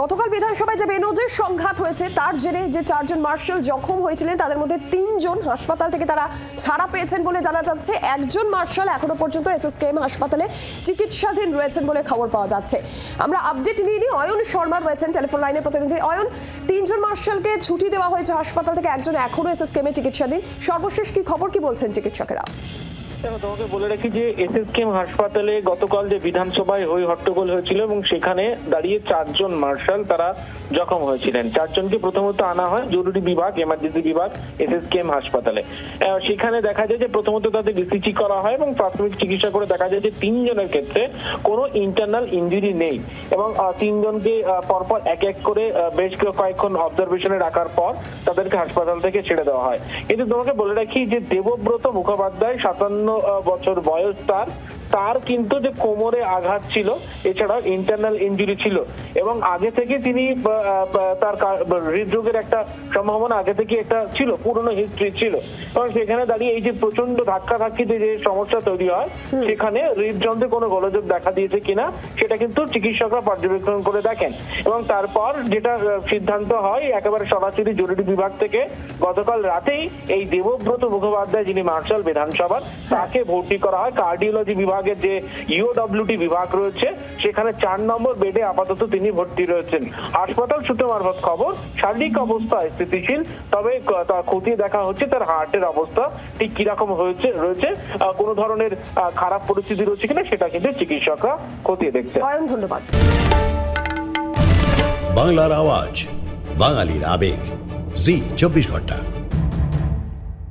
গতকাল বিধানসভায় যে বেনজির সংঘাত হয়েছে, তার জেরে যে চারজন মার্শাল জখম হয়েছিলেন, তাদের মধ্যে তিনজন হাসপাতাল থেকে তারা ছাড়া পেয়েছেন বলে জানা যাচ্ছে। একজন মার্শাল এখনও পর্যন্ত এসএসকেএম হাসপাতালে চিকিৎসাধীন রয়েছেন বলে খবর পাওয়া যাচ্ছে। আমরা আপডেট নিয়ে নিই। অয়ন শর্মা রয়েছেন টেলিফোন লাইনে প্রতিনিধি। অয়ন, তিনজন মার্শালকে ছুটি দেওয়া হয়েছে হাসপাতাল থেকে, একজন এখনও এসএসকেএমে চিকিৎসাধীন। সর্বশেষ কি খবর, কি বলছেন চিকিৎসকেরা? তোমাকে বলে রাখি যে এসএসকেএম হাসপাতালে গতকাল যে বিধানসভায় হই হট্টগোল হয়েছিল এবং সেখানে দাঁড়িয়ে চারজন মার্শাল তারা জখম হয়েছিলেন। চারজনকে প্রথমত আনা হয় জরুরি বিভাগ এমার্জেন্সি বিভাগ এসএসকেএম হাসপাতালে। সেখানে দেখা যায় যে প্রথমত তাদের বিসিজি করা হয় এবং প্রাথমিক চিকিৎসা করে দেখা যায় যে তিনজনের ক্ষেত্রে কোনো ইন্টারনাল ইনজুরি নেই এবং তিনজনকে পরপর এক এক করে বেশ কয়েকক্ষণ অবজারভেশনে রাখার পর তাদেরকে হাসপাতাল থেকে ছেড়ে দেওয়া হয়। কিন্তু তোমাকে বলে রাখি যে দেবব্রত মুখোপাধ্যায় সাতান্ন বছর বয়স তার। তার কিন্তু যে কোমরে আঘাত ছিল এছাড়াও ইন্টারনাল ইঞ্জুরি ছিল। এবং আগে থেকে তিনি তার হৃদরোগের একটা সম্ভাবনা আগে থেকে একটা ছিল পুরনো হিস্ট্রি ছিল। এবং সেখানে দাঁড়িয়ে এই যে প্রচণ্ড ধাক্কা ধাক্কিতে যে সমস্যা তৈরি হয় সেখানে হৃদযন্ত্রে কোনো গোলযোগ দেখা দিয়েছে কিনা সেটা কিন্তু চিকিৎসকরা পর্যবেক্ষণ করে দেখেন। এবং তারপর যেটা সিদ্ধান্ত হয় একেবারে সরাসরি জরুরি বিভাগ থেকে গতকাল রাতেই এই দেবব্রত মুখোপাধ্যায় যিনি মার্শাল বিধানসভার তাকে ভর্তি করা হয় কার্ডিওলজি বিভাগের যে ইওডব্লিউটি বিভাগ রয়েছে সেখানে চার নম্বর বেডে আপাতত তিনি ভর্তি রয়েছেন। হাসপাতাল সূত্র মারফত খবর শারীরিক অবস্থা স্থিতিশীল তবে খতিয়ে দেখা হচ্ছে তার হার্টের অবস্থা ঠিক কীরকম হয়েছে রয়েছে কোনো ধরনের খারাপ পরিস্থিতি রয়েছে কিনা সেটা কিন্তু চিকিৎসকরা খতিয়ে দেখছেন অয়ন ধন্যবাদ। বাংলার আওয়াজ বাঙালির আবেগ জি চব্বিশ ঘণ্টা।